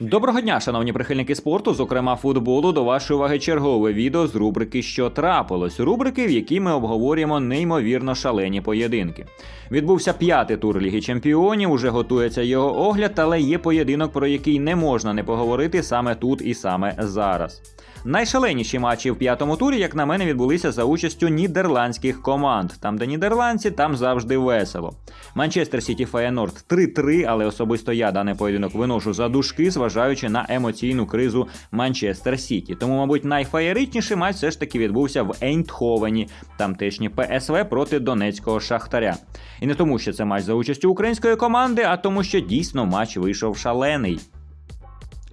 Доброго дня, шановні прихильники спорту, зокрема футболу, до вашої уваги чергове відео з рубрики Що трапилось? Рубрики, в якій ми обговорюємо неймовірно шалені поєдинки. Відбувся п'ятий тур Ліги Чемпіонів, уже готується його огляд, але є поєдинок, про який не можна не поговорити саме тут і саме зараз. Найшаленіші матчі в п'ятому турі, як на мене, відбулися за участю нідерландських команд. Там, де нідерландці, там завжди весело. Манчестер Сіті Феєнорд 3-3, але особисто я даний поєдинок виношу за дужки, зважаючи на емоційну кризу Манчестер Сіті. Тому, мабуть, найфеєричніший матч все ж таки відбувся в Ейнтховені, тамтешні ПСВ проти Донецького Шахтаря. І не тому, що це матч за участю української команди, а тому, що дійсно матч вийшов шалений.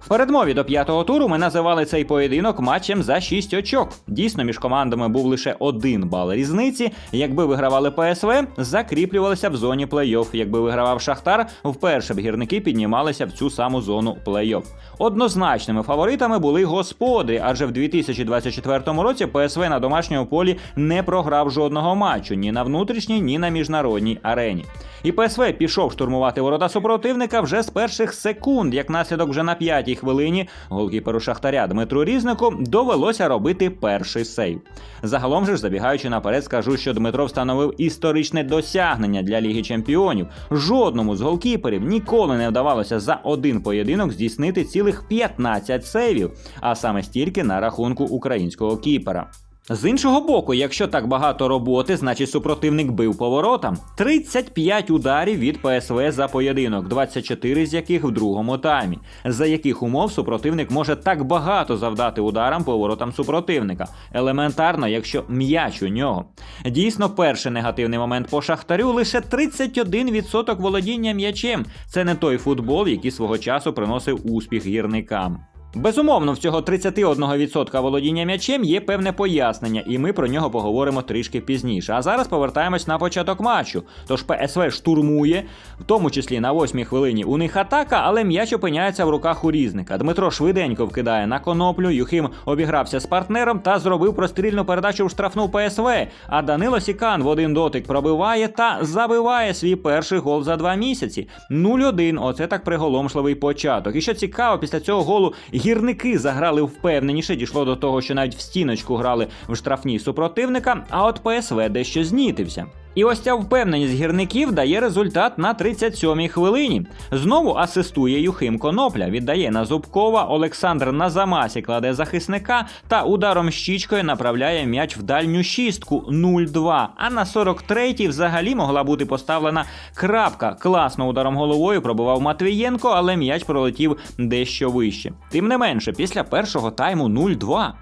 Передмові до п'ятого туру ми називали цей поєдинок матчем за 6 очок. Дійсно, між командами був лише один бал різниці. Якби вигравали ПСВ, закріплювалися в зоні плей-офф. Якби вигравав Шахтар, вперше б гірники піднімалися в цю саму зону плей-офф. Однозначними фаворитами були господи, адже в 2024 році ПСВ на домашньому полі не програв жодного матчу ні на внутрішній, ні на міжнародній арені. І ПСВ пішов штурмувати ворота супротивника вже з перших секунд, як наслідок вже на п'ятій хвилині голкіперу Шахтаря Дмитру Різнику довелося робити перший сейв. Загалом же ж, забігаючи наперед, скажу, що Дмитро встановив історичне досягнення для Ліги Чемпіонів. Жодному з голкіперів ніколи не вдавалося за один поєдинок здійснити цілих 15 сейвів, а саме стільки на рахунку українського кіпера. З іншого боку, якщо так багато роботи, значить супротивник бив поворотам. 35 ударів від ПСВ за поєдинок, 24 з яких в другому таймі. За яких умов супротивник може так багато завдати ударам по воротам супротивника? Елементарно, якщо м'яч у нього. Дійсно, перший негативний момент по шахтарю лише 31% володіння м'ячем. Це не той футбол, який свого часу приносив успіх гірникам. Безумовно, в цього 31% володіння м'ячем є певне пояснення, і ми про нього поговоримо трішки пізніше. А зараз повертаємось на початок матчу. Тож ПСВ штурмує, в тому числі на восьмій хвилині у них атака, але м'яч опиняється в руках у різника. Дмитро швиденько вкидає на коноплю. Юхим обігрався з партнером та зробив прострільну передачу в штрафну ПСВ. А Данило Сікан в один дотик пробиває та забиває свій перший гол за два місяці. 0-1. Оце так приголомшливий початок. І що цікаво, після цього голу гірники заграли впевненіше. Дійшло до того, що навіть в стіночку грали в штрафній супротивника. А от ПСВ дещо знітився. І ось ця впевненість гірників дає результат на 37-й хвилині. Знову асистує Юхим Конопля, віддає на Зубкова, Олександр на замасі кладе захисника та ударом щічкою направляє м'яч в дальню шістку 0-2. А на 43-й взагалі могла бути поставлена крапка. Класно ударом головою пробивав Матвієнко, але м'яч пролетів дещо вище. Тим не менше, після першого тайму 0-2.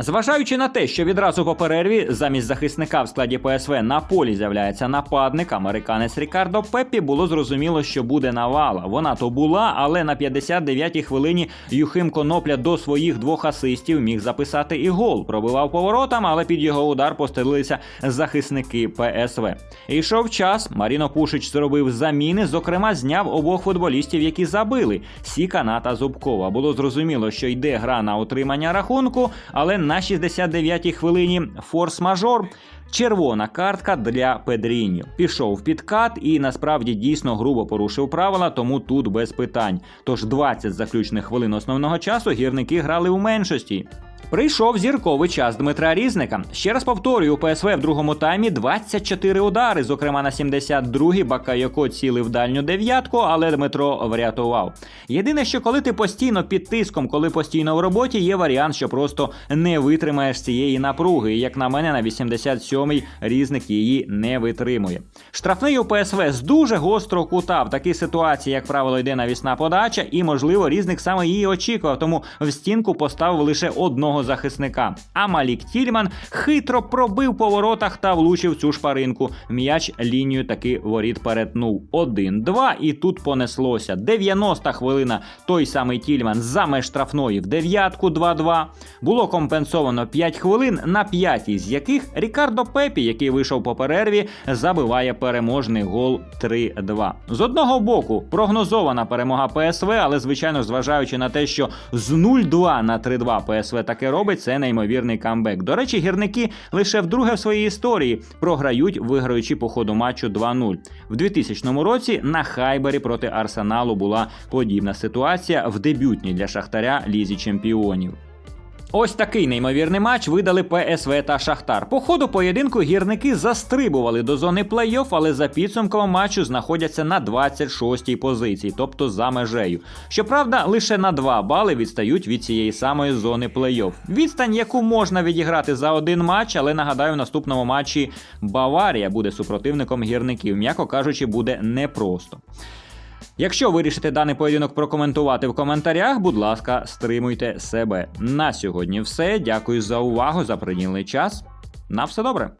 Зважаючи на те, що відразу по перерві замість захисника в складі ПСВ на полі з'являється нападник, американець Рікардо Пеппі, було зрозуміло, що буде навала. Вона то була, але на 59-й хвилині Юхим Конопля до своїх двох асистів міг записати і гол. Пробивав поворотам, але під його удар постелилися захисники ПСВ. Йшов час. Маріно Пушич зробив заміни, зокрема, зняв обох футболістів, які забили Сікана та Зубкова. Було зрозуміло, що йде гра на отримання рахунку, але на 69-й хвилині форс-мажор. Червона картка для Педріньо. Пішов в підкат і насправді дійсно грубо порушив правила, тому тут без питань. Тож 20 заключних хвилин основного часу гірники грали у меншості. Прийшов зірковий час Дмитра Різника. Ще раз повторюю, у ПСВ в другому таймі 24 удари. Зокрема, на 72-й Бакайоко цілив дальню дев'ятку, але Дмитро врятував. Єдине, що коли ти постійно під тиском, коли постійно в роботі, є варіант, що просто не витримаєш цієї напруги. І як на мене, на 87-й різник її не витримує. Штрафний у ПСВ з дуже гострого кута. В такій ситуації, як правило, йде навісна подача, і можливо різник саме її очікував, тому в стінку поставив лише одного захисника. А Малік Тільман хитро пробив по воротах та влучив цю шпаринку. М'яч лінію таки воріт перетнув. 1-2, і тут понеслося. 90 хвилина. Той самий Тільман за меж штрафної в дев'ятку 2-2. Було компенсовано 5 хвилин на п'ятій, з яких Рікардо Пепі, який вийшов по перерві, забиває переможний гол 3-2. З одного боку, прогнозована перемога ПСВ, але звичайно, зважаючи на те, що з 0-2 на 3-2 ПСВ так таке робить, це неймовірний камбек. До речі, гірники лише вдруге в своїй історії програють, виграючи по ходу матчу 2-0. В 2000 році на Хайбері проти Арсеналу була подібна ситуація в дебютній для Шахтаря лізі чемпіонів. Ось такий неймовірний матч видали ПСВ та Шахтар. По ходу поєдинку гірники застрибували до зони плей-офф, але за підсумком матчу знаходяться на 26-й позиції, тобто за межею. Щоправда, лише на 2 бали відстають від цієї самої зони плей-офф. Відстань, яку можна відіграти за один матч, але нагадаю, в наступному матчі Баварія буде супротивником гірників. М'яко кажучи, буде непросто. Якщо вирішите даний поєдинок прокоментувати в коментарях, будь ласка, стримуйте себе. На сьогодні все. Дякую за увагу, за приділений час. На все добре.